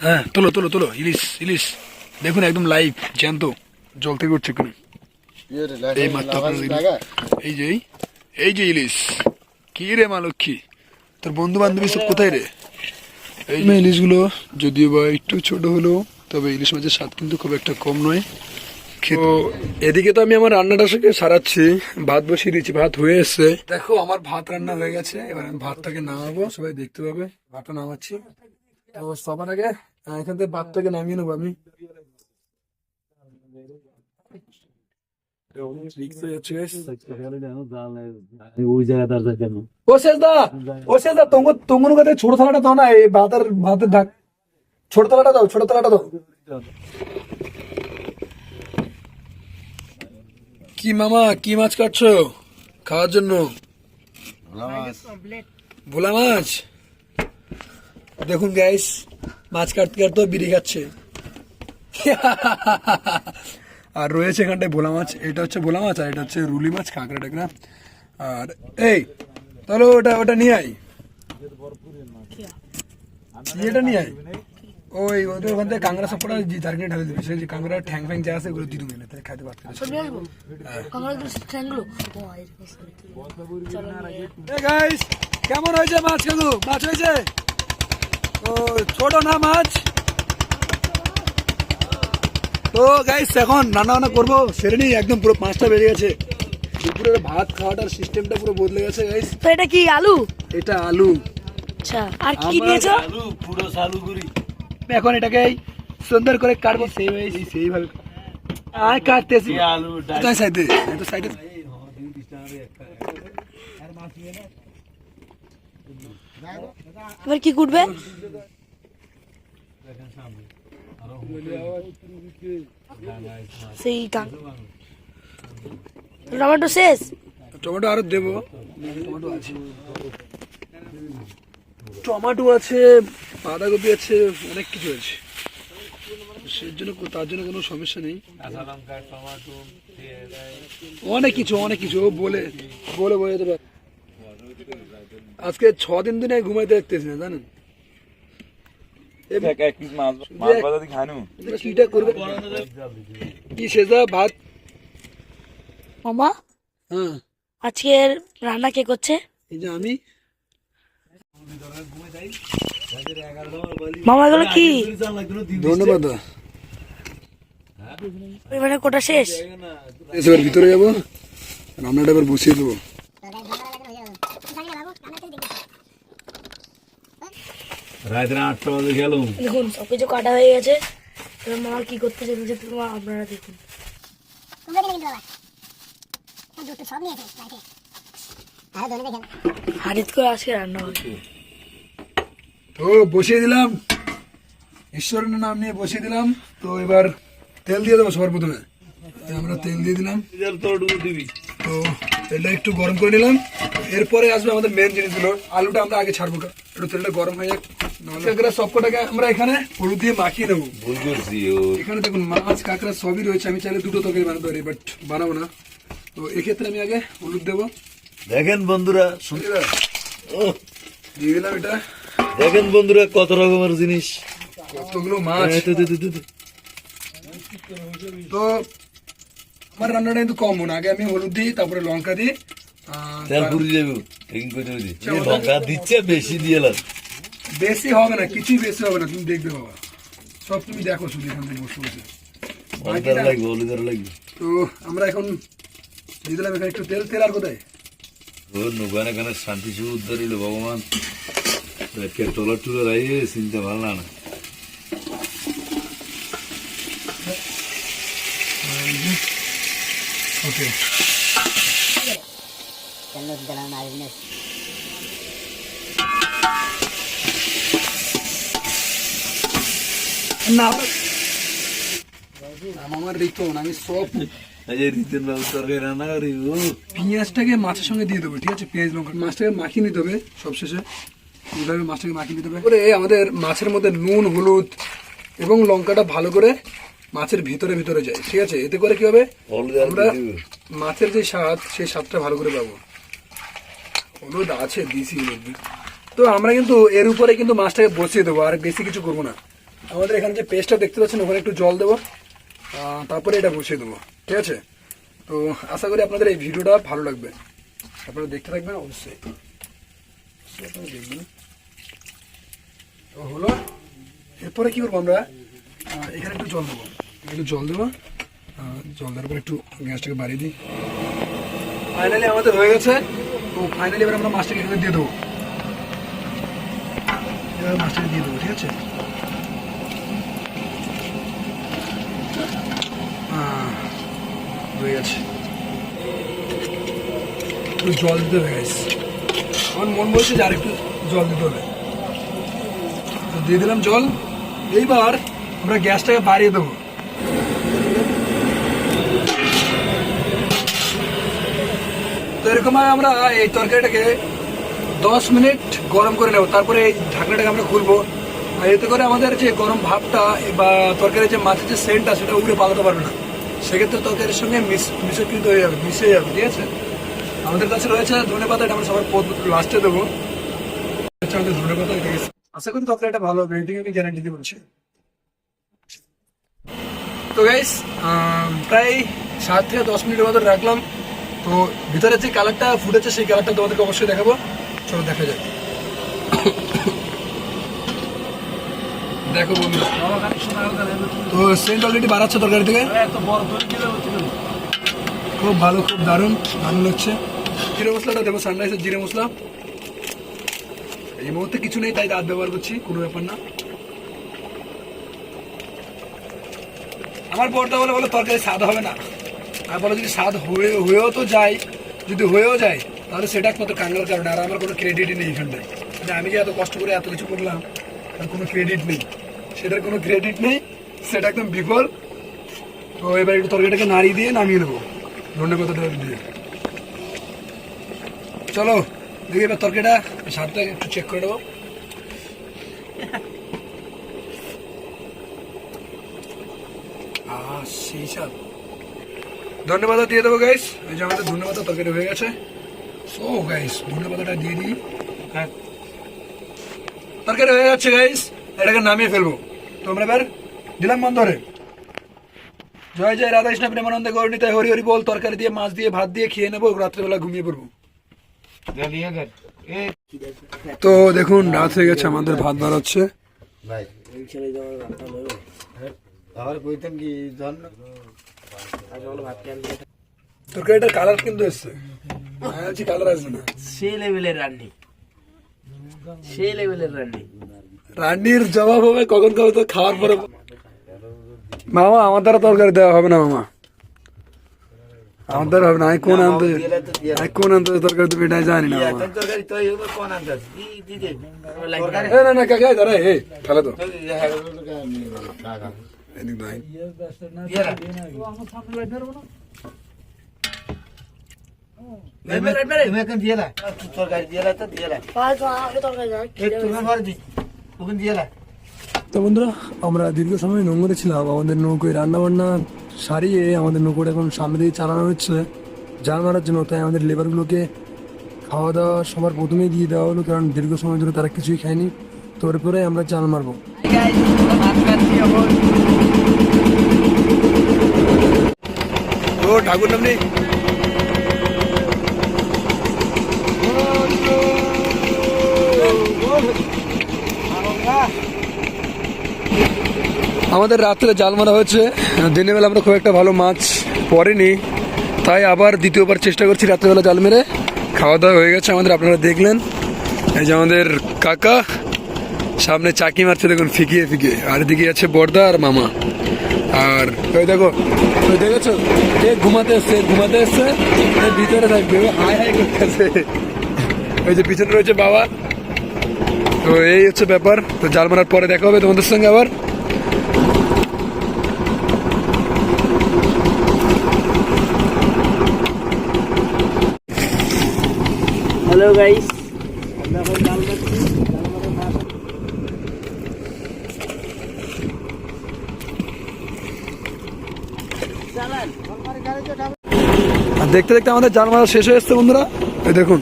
হ্যাঁ তোলো তোলো তোলো ইলিশ ইলিশ। দেখুন একদম লাইভ জ্যান্ত জল থেকে উঠছে কোনো এই মাত্র এই যে এই- এই যে ইলিশ। কি রে মা লক্ষ্মী? তোর বন্ধু বান্ধবী সব কোথায় রে? এই যে ইলিশগুলো যদিও বা একটু ছোট হলো তবে ইলিশ মাছের স্বাদ কিন্তু খুব একটা কম নয়। তো এদিকে তো আমি আমার রান্নাটা থেকে সারাচ্ছি। ভাত বসিয়ে দিচ্ছি ভাত হয়ে এসছে। দেখো আমার ভাত রান্না হয়ে গেছে। এবার আমি ভাতটাকে নামাবো সবাই দেখতে পাবে। ভাতটা নামাচ্ছি। তো সবার আগে এখান থেকে ভাতটাকে নামিয়ে নেব আমি। ছোট থালাটা দাও না, এই ভাতের ভাতের ঢাক। ছোট থালাটা দাও, ছোট থালাটা দাও। কি মামা, কি মাছ কাটছো? খাওয়ার জন্য? ভোলা মাছ? দেখুন গাইস মাছ কাটতে কাটতে বিড়ি খাচ্ছে। আর রয়েছে এখানটায় ভোলা মাছ এটা হচ্ছে ভোলা মাছ আর এটা হচ্ছে রুলি মাছ কাঁকড়া টাকড়া আর এই তাহলে ওটা ওটা নিয়ে আই এটা নিয়ে আই ওই ওদের ওখান থেকে কাঁকড়া সব কটা জারকিনে ঢালে দিবি। সেই যে কাঁকড়া ঠ্যাং ফ্যাং যা আছে ওগুলো দিয়ে দিবি তাহলে খাইতে পারতে গাইস কেমন হয়েছে মাছ কিন্তু? মাছ হয়েছে? তো ছোট না মাছ। তো গাইস এখন রান্না বান্না করব। সেরে নিই একদম পুরো পাঁচটা বেজে গেছে। দুপুরের ভাত খাওয়াটার সিস্টেমটা পুরো বদলে গেছে গাইস তো এটা কি আলু? এটা আলু। আচ্ছা আর কি দিয়েছ? আলু পুরো চালু করি এখন এটাকে সুন্দর করে কাটবো। সেই সেইভাবে আয় কাটতেছি। আলু কোথায় সাইডে তো সাইডে এবার কি কুটবে সেই কাং- টমেটো শেষ? টমেটো আরও দেবো। টমেটো আছে টমেটো আছে বাঁধাকপি আছে অনেক কিছু আছে। সেই জন্য তার জন্য কোনো সমস্যা নেই। অনেক কিছু অনেক কিছু। ও বলে বলে বোঝাতে পারে। আজকে ছ দিন দিনে ঘুমাইতে দেখতেছি না জানেন? ভাত? মামা হ্যাঁ। আজকের রান্না কে করছে? এই যে আমি। মামা এগুলো কি? ধন্যবাদ। এবারে কোটা শেষ? এবার ভিতরে যাব। রান্নাটা এবার বসিয়ে দেবো। রাত্রে আটটা বাজে গেলাম। দেখুন সবকিছু কাটা হয়ে গেছে। এবার মামা কি করতে চলেছে তোমার আপনারা দেখুন। সব সব হারিত করে আজকে রান্না হবে তো বসিয়ে দিলাম। ঈশ্বরের নাম নিয়ে বসিয়ে দিলাম। তো এবার তেল দিয়ে দেবো সবার প্রথমে। আমরা তেল দিয়ে দিলাম। তো তেলটা একটু গরম করে নিলাম। এরপরে আসবে আমাদের মেন জিনিসগুলো। আলুটা আমরা আগে ছাড়বো। একটু তেলটা গরম হয়ে যাক কাঁকড়া সব কটাকে আমরা এখানে হলুদ দিয়ে মাখিয়ে নেব। এখানে দেখুন মাছ কাঁকড়া সবই রয়েছে আমি চাইলে দুটো তরকারি বানাতে পারি বাট বানাবো না। তো এক্ষেত্রে আমি আগে হলুদ দেবো। দেখেন বন্ধুরা শুন- বুঝলে? ও, দিয়ে দিলাম এটা। দেখেন বন্ধুরা কত রকমের জিনিস। কতগুলো মাছ। তো, আমার রান্নাটা কিন্তু কম না। আগে আমি হলুদ দিই তারপরে লঙ্কা দিই তেল পুরি যাবে। ঠিক করে দিই এই লঙ্কা দিচ্ছে বেশি দিয়ে লাগ বেশি হবে না কিছুই বেশি হবে না তুমি দেখবে বাবা। সব তুমি দেখো শুধু এখান থেকে বসে বসে। হলুদার লাগবে হলুদার লাগবে। তো আমরা এখন দিয়ে দিলাম এখানে একটু তেল। তেল আর কোথায়? নৌকান এখানে শান্তি উদ্ধার হইল ভগবান? টলার টুলার আইয়ে চিন্তা ভালো না। ওকে। না। আমার রিকন আমি সব? এই বাবু তরকারি রান্না করি ও। পেঁয়াজটাকে মাছের সঙ্গে দিয়ে দেবো ঠিক আছে? পেঁয়াজ লঙ্কা মাছটাকে মাখিয়ে নিতে হবে সবশেষে এইভাবে মাছটাকে মাখিয়ে নিতে হবে। করে আমাদের মাছের মধ্যে নুন হলুদ এবং লঙ্কাটা ভালো করে মাছের ভিতরে ভিতরে যায় ঠিক আছে? এতে করে কি হবে? আমরা মাছের যে স্বাদ সেই স্বাদটা ভালো করে পাবো। হলুদ আছে দিছি তো আমরা কিন্তু এর উপরে কিন্তু মাছটাকে বসিয়ে দেবো আর বেশি কিছু করব না। আমাদের এখানে যে পেস্টটা দেখতে পাচ্ছেন, ওখানে একটু জল দেবো। তারপরে এটা বসিয়ে দেবো, ঠিক আছে? তো আশা করি আপনাদের এই ভিডিওটা ভালো লাগবে। আপনারা দেখতে থাকবেন অবশ্যই। তো হলো, এরপরে কী করব আমরা? এখানে একটু জল দেবো। একটু জল দেবো। জল দেওয়ার পর একটু গ্যাসটাকে বাড়িয়ে দিই। ফাইনালি আমাদের হয়ে গেছে। তো ফাইনালি এবার আমরা মাছটাকে এখানে দিয়ে দেবো। এবার মাছটাকে দিয়ে দেবো, ঠিক আছে? হয়ে গেছে। একটু জল দিতে। আমার মন বলছে যে আর একটু জল দিতে হবে। তো দিয়ে দিলাম জল। এইবার আমরা গ্যাসটাকে বাড়িয়ে দেবো। তো এরকম ভাবে আমরা এই তরকারিটাকে দশ মিনিট গরম করে নেব। তারপরে এই ঢাকনাটাকে আমরা খুলবো। আর এতে করে আমাদের যে গরম ভাবটা বা তরকারির যে মাছের যে সেন্টটা সেটা উড়ে পালাতে পারবে না। সেক্ষেত্রে তরকারির সঙ্গে মিস, মিশকৃত হয়ে যাবে, মিশে যাবে, ঠিক আছে? আমাদের কাছে রয়েছে ধনে পাতা, এটা আমরা সবার লাস্টে দেবো। হচ্ছে আমাদের ধনে পাতা এটা। আশা করি তরকারিটা ভালো হবে এটিকে আমি গ্যারান্টি দিয়ে বলছি। তো গাইস প্রায় সাত থেকে দশ মিনিটের মতো রাখলাম। তো ভিতরে যে কালারটা ফুটেছে, সেই কালারটা তোমাদেরকে অবশ্যই দেখাবো। চলো, দেখা যাক। দেখো বন্ধু। তো সেন্ট অলরেডি তরকারি থেকে? খুব ভালো, খুব দারুণ দারুণ হচ্ছে জিরে মশলাটা জিরে মশলা। এই মুহূর্তে কিছু নেই, তাই দাঁত ব্যবহার করছি, কোনো ব্যাপার না। আমার বড়টা বলে বলে তরকারি স্বাদ হবে না। আর বলে, যদি স্বাদ হয়ে, হয়েও তো যায়, যদি হয়েও যায়, তাহলে সেটা একমাত্র কাঙ্গাল কারণে, আর আমার কোনো ক্রেডিটই নেই এখানটায়। মানে আমি যে এত কষ্ট করে এত কিছু করলাম তার কোনো ক্রেডিট নেই। সেটার কোনো ক্রেডিট নেই, সেটা একদম বিফল। তো এবার একটু তরকারিটাকে নাড়িয়ে দিয়ে নামিয়ে দেবো ধন্যবাদ কথাটা দিয়ে। চলো, দেখি এবার তরকারিটা, স্বাদটা একটু চেক করে নেব। সেই স্বাদ। ধন্যবাদ দিয়ে দেবো গাইস এই যে আমাদের ধন্যবাদ তরকারি হয়ে গেছে। সো গাইস ধন্যবাদটা দিয়ে দিই। হ্যাঁ। তরকারি হয়ে যাচ্ছে গাইস এটাকে নামিয়ে ফেলব। তোমরা এবার দিলাম বন্ধরে। জয় জয় রাধাকৃষ্ণ প্রেমানন্দ গৌরণিতে হরি হরি বল তরকারি দিয়ে মাছ দিয়ে ভাত দিয়ে খেয়ে নেব রাত্রেবেলা ঘুমিয়ে পড়ব। তো দেখুন রাত হয়ে গেছে আমাদের ভাত বার হচ্ছে তরকারিটার কালার কিন্তু এসছে। কালার আসবে না। সেই লেভেলের রান্নি। সেই লেভেলের রান্নি রান্নির জবাব হবে কখন কবে তো খাওয়ার পরে মামা আমার দ্বারা তরকারি দেওয়া হবে না মামা আমার দ্বারা হবে না আমি কোন আনতে আমি কোন আনতে তরকারি তুমি এটাই জানি না না না কাকা দাঁড়া হে ফেলে তো এদিক ভাই তো বন্ধুরা আমরা দীর্ঘ সময় নোংরে ছিলাম। আমাদের নৌকোয় রান্না বান্না সারিয়ে আমাদের নৌকোটা এখন সামনে দিয়ে চালানো হচ্ছে। জাল মারার জন্য তাই আমাদের লেবারগুলোকে খাওয়া দাওয়া সবার প্রথমেই দিয়ে দেওয়া হলো কারণ দীর্ঘ সময় ধরে তারা কিছুই খায়নি। তারপরে আমরা জাল মারবো। ঠাকুর নাম নেই আমাদের রাত্রে জাল মারা হয়েছে। দিনের বেলা আমরা খুব একটা ভালো মাছ পড়েনি। তাই আবার দ্বিতীয়বার চেষ্টা করছি রাত্রেবেলা জাল মেরে। খাওয়া দাওয়া হয়ে গেছে আমাদের, আপনারা দেখলেন। এই যে আমাদের কাকা, সামনে চাকি মারছে, দেখুন, ফিকিয়ে ফিকিয়ে। আর এদিকে আছে বর্দা আর মামা। আর ওই দেখো ওই দেখেছ? এ ঘুমাতে এসছে ঘুমাতে এসছে। ভিতরে থাকবে হাই হাই করতেছে। ওই যে পিছনে রয়েছে বাবা। তো এই হচ্ছে ব্যাপার। তো জাল মারার পরে দেখা হবে তোমাদের সঙ্গে আবার। হ্যালো গাইস আর দেখতে দেখতে আমাদের জাল মারা শেষ হয়ে এসছে বন্ধুরা। এই দেখুন।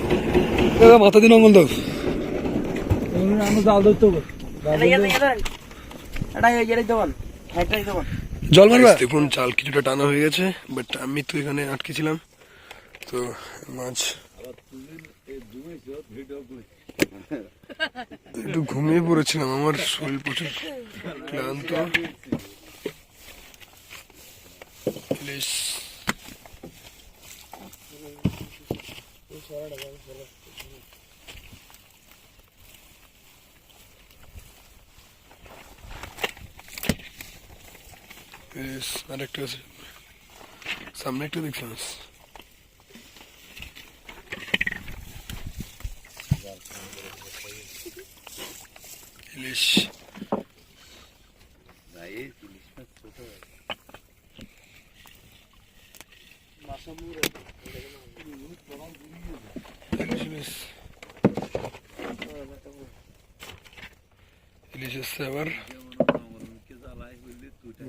মাথা দিন অঙ্গল দাও জল মারবা? দেখুন জাল কিছুটা টানা হয়ে গেছে বাট আমি তো এখানে আটকে ছিলাম। তো মাছ একটু ঘুমিয়ে পড়েছিলাম আমার শরীর প্রচুর ক্লান্ত। ইলিশ আরেকটা আছে সামনে একটা দেখছিলাম ইলিশ ইলিশ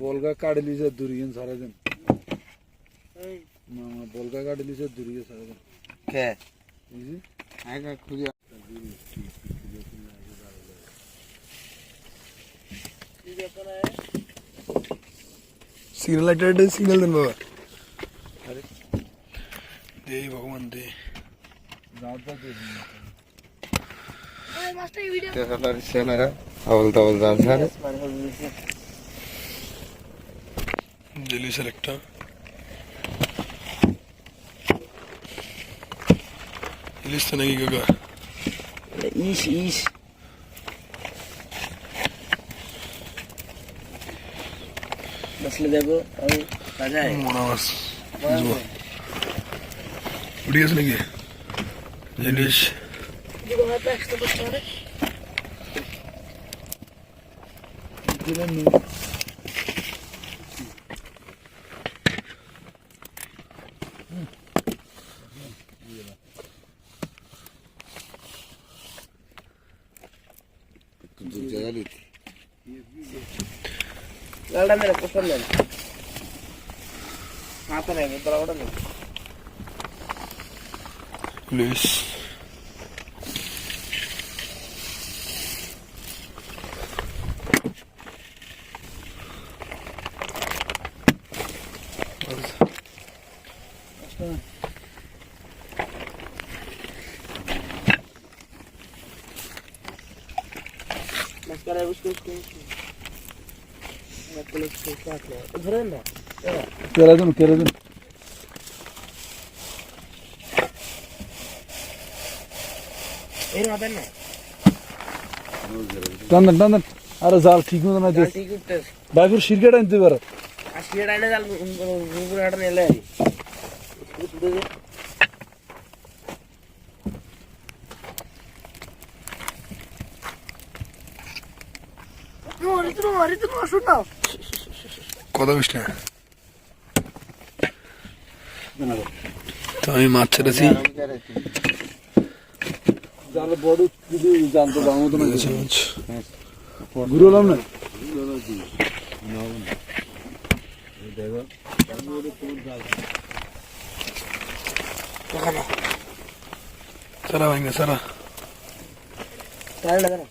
ইলিশ ইলিশ এসছে আবার বলগা কাটি লিছে দুরিগেন সারা দিন মামা বলগা কাটি লিছে দুরিগে সারা দিন কে বুঝি আগে খুঁজে সিগন্যাল লাইটার সিগন্যাল দেন বাবা দে ভগবান দে জেলিসের একটা ইলিশ তো নাকি কাকা ইস ইস বসলে দেখো আমি বাজায় মনে মাছ বুঝব উঠে গেছে নাকি ইলিশ দুটো হয়তো একসাথে করতে পারে লালটা মেরে কোথাও নেন হাতে নেই তোরা ওটা নেই ইলিশ Mascara Una colección cuatro. ধরেন না কেরা দিন কেরা দিন এর মাথায় না টান দেন টান দেন আরে জাল ঠিক মতো না জাল ঠিক উঠতে বাইপুর সিরকেট আনতে পারে আর সিলেট আইনে জাল গুগুর হাটা নেলে আরি ঋতু ঋতু শোনো কত বিশ টাকা তো আমি মাছ ছেড়েছি জাল বড় কিছু জানতো বাংলা মতো না মাছ ঘুরে এলাম না সারা ভাঙ্গে সারা তাহলে না কেন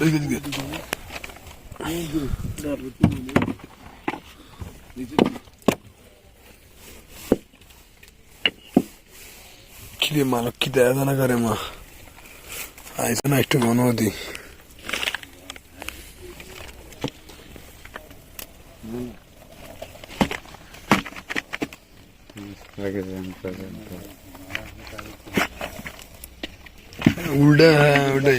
এদিকে এদিকে কিরে মালক কি দেয়া দানা করে মা? আইসে না একটু অনুমতি উল্টা হ্যাঁ ওটাই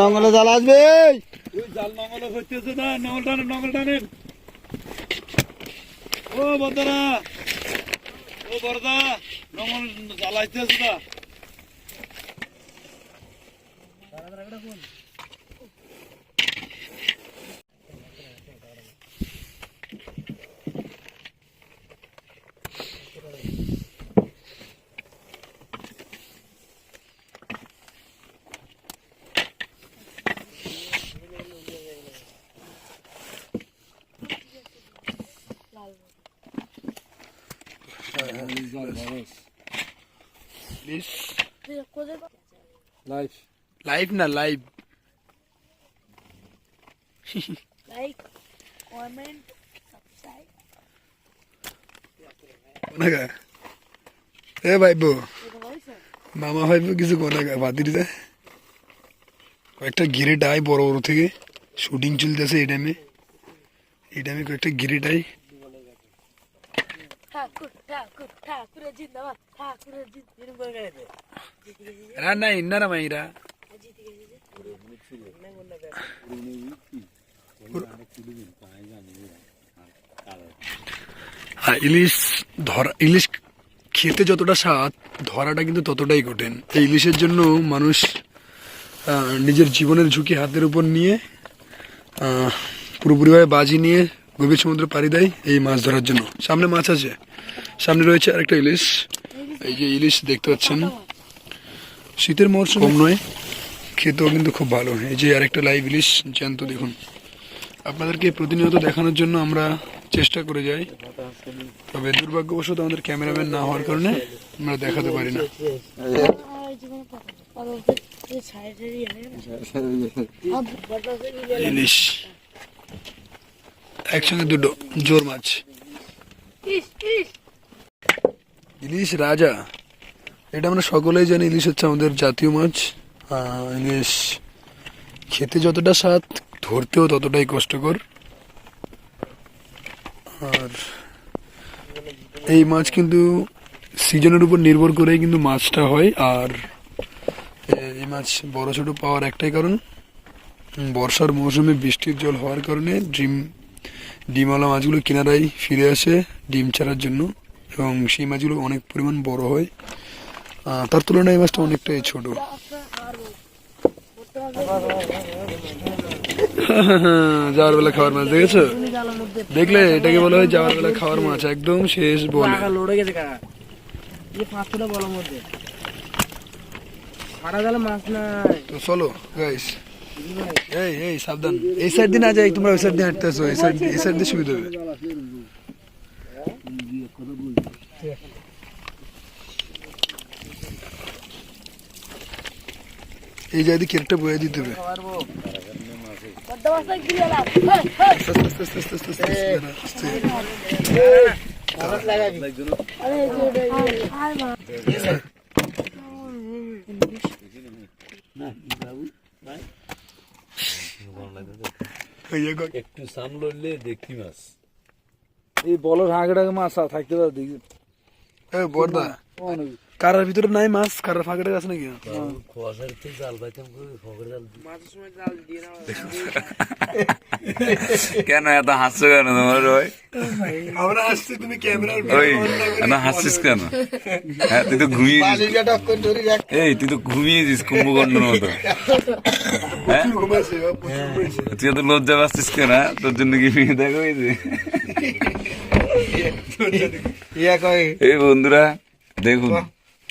নঙ্গলে জাল আসবে। জাল নঙ্গলে হইতেছে না নঙ্গল টানেন নঙ্গল টানেন ও বন্ধুরা, ও বড়দা নমল জ্বালাইতেছে না। লাইভ না লাইভ লাইক কমেন্ট সাবস্ক্রাইব কোনাগা এ ভাইবো মামা ভাইবো কিছু কোনাগা বাদিরিতে কয়েকটা গিরে ডাই বড় বড় থেকে শুটিং চলতেছে এই টাইমে এই টাইমে কয়েকটা গিরে ডাই ঠাকুর ঠাকুর ঠাকুরের জিন্দাবাদ ঠাকুরের জিন্দাবাদ রান্না ইন্নারা মাইরা হ্যাঁ ইলিশ ধরা ইলিশ খেতে যতটা স্বাদ ধরাটা কিন্তু ততটাই কঠিন এই ইলিশের জন্য মানুষ নিজের জীবনের ঝুঁকি হাতের উপর নিয়ে আহ, পুরোপুরিভাবে বাজি নিয়ে গভীর সমুদ্রে পাড়ি দেয় এই মাছ ধরার জন্য। সামনে মাছ আছে। সামনে রয়েছে আরেকটা ইলিশ। এই যে ইলিশ দেখতে পাচ্ছেন। শীতের মরশুম কম নয় খেতেও কিন্তু খুব ভালো। এই যে আরেকটা লাইভ ইলিশ জ্যান্ত দেখুন। আপনাদেরকে প্রতিনিয়ত দেখানোর জন্য আমরা চেষ্টা করে যাই। তবে দুর্ভাগ্যবশত আমাদের ক্যামেরাম্যান না হওয়ার কারণে আমরা দেখাতে পারি না। ইলিশ। একসঙ্গে দুটো জোর মাছ। ইলিশ রাজা, এটা আমরা সকলেই জানি, ইলিশ হচ্ছে আমাদের জাতীয় মাছ। ইলিশ খেতে যতটা স্বাদ, ধরতেও ততটাই কষ্টকর। আর এই মাছ কিন্তু সিজনের উপর নির্ভর করেই কিন্তু মাছটা হয়। আর এই মাছ বড় ছোট পাওয়ার একটাই কারণ। বর্ষার মৌসুমে বৃষ্টির জল হওয়ার কারণে, ডিম ডিমওয়ালা মাছগুলো কিনারায় ফিরে আসে ডিম ছাড়ার জন্য এবং সেই মাছগুলো অনেক পরিমাণ বড় হয়। তার তুলনায় এই মাছটা অনেকটাই ছোট। যাওয়ার বেলা খাওয়ার মাছ দেখেছ? দেখলে এটাকে বলা হয় যাওয়ার বেলা খাওয়ার মাছ একদম শেষ বলে। চলো গাইস এই এই সাবধান এই সাইড দিয়ে না যাই তোমরা ওই সাইড দিয়ে হাঁটতেছো এই সাইড এই সাইড দিয়ে সুবিধা হবে এই জায়গায় কেরটা বয়ে দিতে হবে আস্তে একটু সাম লড়লে দেখি মাছ। এই বলর হাঁকড়া মাছ থাকতে পারে দেখি। এই বর্দা। কারার ভিতরে নাই মাছ কারার ফাঁকড়ে আছে নাকি? খোয়াশার থেকে জাল পাইতাম করে ফকর জাল মাছের সময় জাল দিয়ে না কেন এত হাসছো কেন তোমার ভাই? আমরা আসছি তুমি ক্যামেরার ওই এত হাসছিস কেন? হ্যাঁ তুই তো ঘুমিয়েছিস এই তুই তো ঘুমিয়েছিস কুম্ভকর্ণের মতো। হ্যাঁ? তুই এত লজ্জা পাচ্ছিস কেন হ্যাঁ? তোর জন্য কি মেয়ে দেখা হয়েছে ইয়া কই এই বন্ধুরা দেখুন।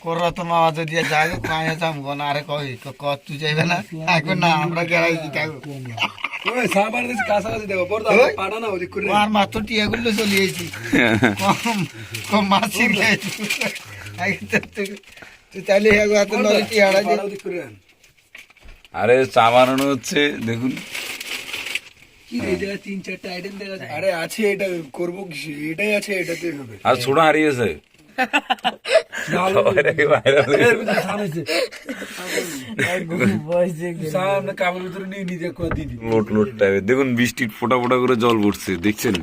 কররা তো মামা যদি যাই কাঁয়ে যাম গন আরে কই ক তুই যাইবে না? এখন না আমরা গেলাই দিতাম ওই সাবার দিস কাছাকাছি দেখো বর্দা পাটা না ওদিক করে আর মাত্র টিয়াগুলো চলিয়েছি কম কম মাছি গেছি তুই তাহলে এত। আরে হচ্ছে দেখুন। কি রে, এই তিন চারটা আইটেম দেখা আরে আছে এটা করব কি এটাই আছে এটাতে হবে। আর ছোট হারিয়েছে। হয়ে দেখুন বৃষ্টির ফোটা ফোটা করে জল পড়ছে দেখছেন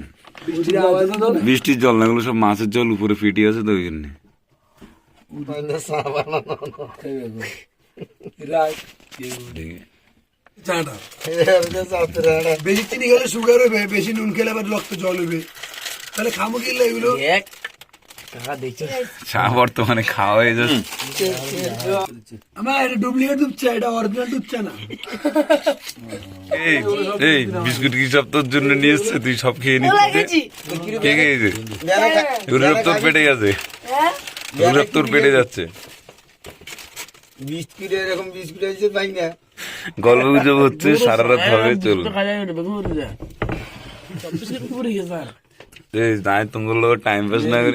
বৃষ্টির না জল না সব মাছের জল উপরে ফিটে আছে তো ওই জন্য বেশি চিনি খেলে সুগার হবে বেশি নুন খেলে আবার রক্ত জল হবে তাহলে খামো কিনলে এগুলো চা বর্তমানে খাওয়া হয়ে যাচ্ছে। আমার এটা ডুপ্লিকেট দুধ এটা অরিজিনাল দুধ চা না। এই এই বিস্কুট কি সব তোর জন্য নিয়ে এসছে? তুই সব খেয়ে নিচ্ছিস খেয়েছি কে খেয়েছে এগুলো সব তোর পেটে গেছে। হ্যাঁ? এগুলো সব তোর পেটে যাচ্ছে। বিস্কুট এরকম বিস্কুট আছে পাই না। গল্প গুজব হচ্ছে সারা রাত হবে চল এই নাই তোমার টাইম পাস না করে